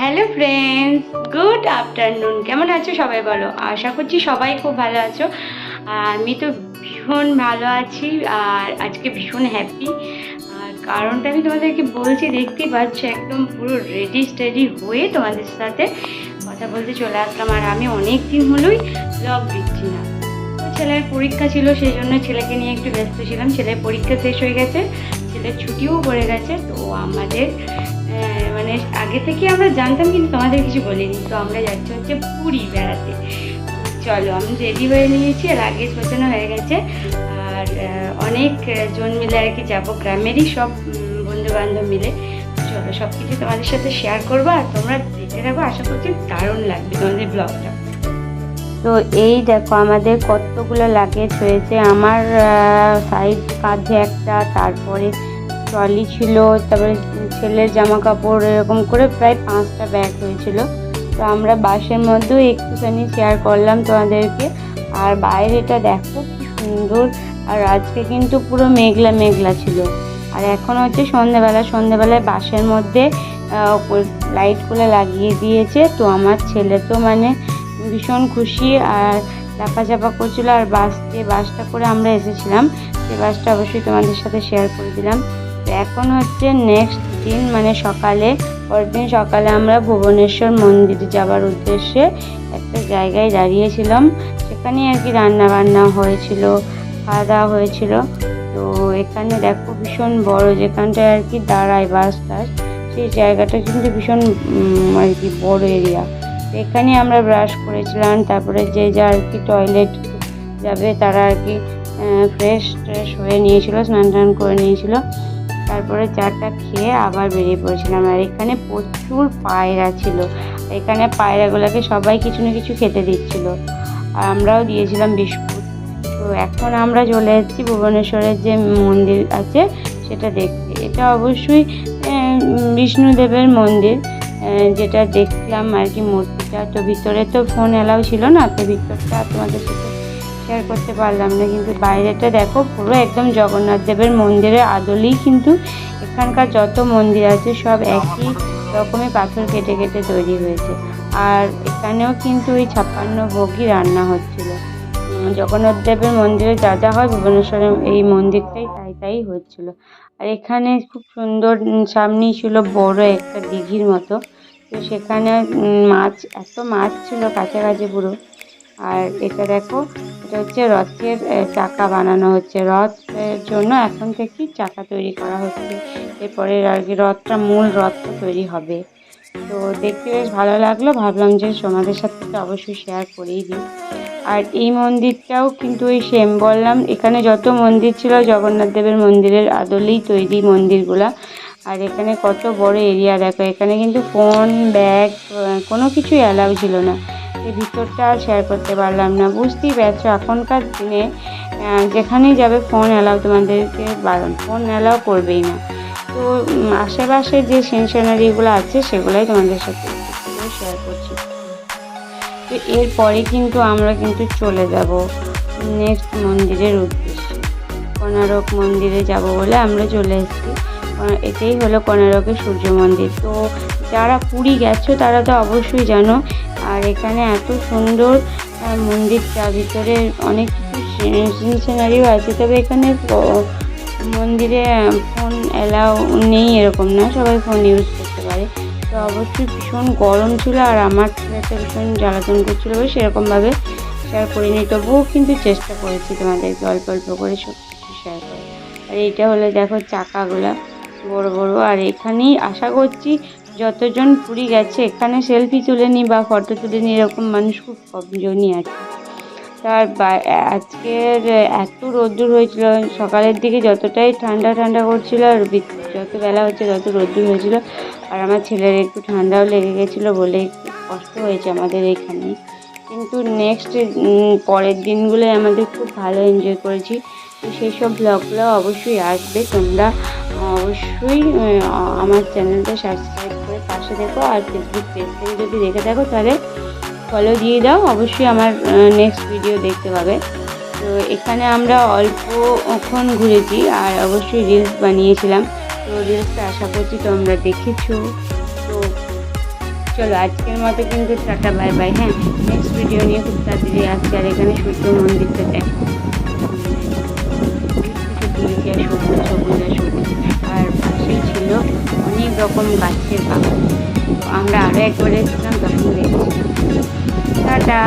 Hello friends good afternoon কেমন আছো সবাই বলো? আশা করছি সবাই খুব ভালো আছো। আমি তো ভীষণ ভালো আছি, আর আজকে ভীষণ হ্যাপি আর কারণটা আমি তোমাদেরকে বলছি, দেখতেই পাচ্ছ, একদম পুরো রেডি স্টেডি হয়ে তোমাদের সাথে কথা বলতে চলে আসলাম। আর আমি অনেক দিন হলোই ব্লগ দিচ্ছি না। ছেলের পরীক্ষা ছিল, সেই জন্য ছেলেকে নিয়ে একটু ব্যস্ত ছিলাম। ছেলের পরীক্ষা শেষ হয়ে গেছে, ছেলের ছুটিও পড়ে গেছে। তো আমাদের মানে আগে থেকে আমরা জানতাম কিন্তু তোমাদের কিছু বলিনি। তো আমরা যাচ্ছি হচ্ছে পুরী বেড়াতে। চলো, আমি রেডি হয়ে নিয়েছি আর লাগেজ গোছানো হয়ে গেছে। আর অনেক জন মিলে আর কি যাব। গ্রামেরই সব বন্ধু বান্ধব মিলে। চলো সব কিছু তোমাদের সাথে শেয়ার করব আর তোমরা দেখতে থাকো। আশা করছি দারুণ লাগবে তোমাদের ব্লগটা তো এই দেখো, আমাদের কতগুলো লাগেজ হয়েছে আমার সাইড কাঁধে একটা, তারপরে ট্রলি ছিল, তারপরে ছেলের জামা কাপড় এরকম করে প্রায় পাঁচটা ব্যাগ হয়েছিল। তো আমরা বাসের মধ্যেও একটুখানি শেয়ার করলাম তোমাদেরকে। আর বাইরেটা দেখো কি সুন্দর, আর আজকে কিন্তু পুরো মেঘলা মেঘলা ছিল। আর এখন হচ্ছে সন্ধেবেলা, সন্ধেবেলায় বাসের মধ্যে লাইটগুলো লাগিয়ে দিয়েছে। তো আমার ছেলে তো মানে ভীষণ খুশি আর লাফাঝাপা করছিল। আর বাস, যে বাসটা করে আমরা এসেছিলাম সেই বাসটা অবশ্যই তোমাদের সাথে শেয়ার করে দিলাম। তো এখন হচ্ছে নেক্সট দিন মানে সকালে, পরের দিন সকালে আমরা ভুবনেশ্বর মন্দিরে যাবার উদ্দেশ্যে একটা জায়গায় দাঁড়িয়েছিলাম। সেখানে আর কি রান্না বান্না হয়েছিল খাওয়া দাওয়া হয়েছিল। তো এখানে দেখো ভীষণ বড় যেখানটায় আর কি দাঁড়ায় বাস টাস, সেই জায়গাটা কিন্তু ভীষণ আর কি বড় এরিয়া এখানে আমরা ব্রাশ করেছিলাম, তারপরে যে যা আর কি টয়লেট যাবে তারা আর কি ফ্রেশ ট্রেশ হয়ে নিয়েছিল স্নান টান করে নিয়েছিল। তারপরে চাটা খেয়ে আবার বেরিয়ে পড়েছিলাম। আর এখানে প্রচুর পায়রা ছিল। এখানে পায়রাগুলোকে সবাই কিছু না কিছু খেতে দিচ্ছিল। আর আমরাও দিয়েছিলাম বিস্কুট। তো এখন আমরা চলে এসেছি ভুবনেশ্বরের যে মন্দির আছে, সেটা দেখতে। এটা অবশ্যই বিষ্ণুদেবের মন্দির। যেটা দেখলাম আর কি মূর্তিটা। তো ভিতরে তো ফোন এলাও ছিল না, তো ভিতরটা তোমাদের সাথে শেয়ার করতে পারলাম না। কিন্তু বাইরেটা দেখো, পুরো একদম জগন্নাথ দেবের মন্দিরের আদলেই কিন্তু এখানকার যত মন্দির আছে সব একই রকমের পাথর কেটে কেটে তৈরি হয়েছে। আর এখানেও কিন্তু ওই ছাপ্পান্ন ভোগই রান্না হচ্ছিল। জগন্নাথ দেবের মন্দিরে যা যা হয় ভুবনেশ্বরে এই মন্দিরটাই তাই তাই হচ্ছিল। আর এখানে খুব সুন্দর সামনেই ছিল বড় একটা দিঘির মতো। তো সেখানে মাছ, এত মাছ ছিল কাছাকাছি পুরো। আর এটা দেখো, এটা হচ্ছে রথের চাকা বানানো হচ্ছে। রথের জন্য এখন থেকেই চাকা তৈরি করা হচ্ছে। এরপরে আর কি রথটা মূল রথটা তৈরি হবে। তো দেখতে বেশ ভালো লাগল। ভাবলাম যে তোমাদের সাথে তো অবশ্যই শেয়ার করেই দিই। আর এই মন্দিরটাও কিন্তু ওই সেম বললাম। এখানে যত মন্দির ছিল, জগন্নাথ দেবের মন্দিরের আদলেই তৈরি মন্দিরগুলা। আর এখানে কত বড় এরিয়া দেখো। এখানে কিন্তু ফোন ব্যাগ কোনো কিছুই অ্যালাউ ছিল না। এই ভিতরটা আর শেয়ার করতে পারলাম না। বুঝতেই পারছ, এখনকার দিনে যেখানেই যাবে ফোন অ্যালাউ তোমাদেরকে বারণ ফোন অ্যালাউ করবেই না। তো আশেপাশে যে সেনশিনারিগুলো আছে, সেগুলোই তোমাদের সাথে শেয়ার করছি। তো এরপরে কিন্তু আমরা কিন্তু চলে যাব নেক্সট মন্দিরের উদ্দেশ্যে। কোনারক মন্দিরে যাব বলে আমরা চলে এসেছি। এটাই হলো কোনারকের সূর্য মন্দির। তো যারা পুরী গেছো, তারা তো অবশ্যই জানো আর এখানে এত সুন্দর মন্দিরটা, ভিতরে অনেক কিছু সিনারিও আছে। তবে এখানে মন্দিরে ফোন অ্যালাউ নেই এরকম না, সবাই ফোন ইউজ করতে পারে। তো অবশ্যই ভীষণ গরম ছিল আর আমার ছেলেটা ভীষণ জ্বালাতন করছিল সেরকমভাবে শেয়ার করিনি। তবুও কিন্তু চেষ্টা করেছি তোমাদেরকে অল্প অল্প করে সব কিছু শেয়ার করে আর এইটা হলো দেখো চাকাগুলা, বড় বড়। আর এখানেই আশা করছি যতজন পুরী গেছে, এখানে সেলফি তুলে নি বা ফটো তুলে নি, এরকম মানুষ খুব কমজনই আছে। তার আজকের এত রোদ্দুর হয়েছিল, সকালের দিকে যতটাই ঠান্ডা ঠান্ডা করছিল আর যত বেলা হচ্ছে তত রোদ্দুর হয়েছিল। আর আমার ছেলের একটু ঠান্ডাও লেগে গেছিল বলে একটু কষ্ট হয়েছে আমাদের এখানে। কিন্তু নেক্সট পরের দিনগুলোই আমাদের খুব ভালো এনজয় করেছি। সেই সব ব্লগগুলো অবশ্যই আসবে। তোমরা অবশ্যই আমার চ্যানেলটা সাবস্ক্রাইব করে পাশে দেখো আর ফেসবুক পেজ থেকে যদি দেখে থাকো, তাহলে ফলো দিয়ে দাও। অবশ্যই আমার নেক্সট ভিডিও দেখতে পাবে। তো এখানে আমরা অল্পক্ষণ ঘুরেছি আর অবশ্যই রিলস বানিয়েছিলাম। তো রিলসটা আশা করছি তোমরা দেখেছ। তো চলো, আজকের মতো কিন্তু টাটা বাই বাই হ্যাঁ নেক্সট ভিডিও নিয়ে খুব তাড়াতাড়ি আসছে। আর এখানে সূর্য মন্দিরটা দেখো। আর সবুজ সবুজ আর সবুজ আর পাশেই ছিল অনেক রকম গাছের বাগান আমরা আরও একবার এসেছিলাম, তখন দেখেছিলাম টাটা!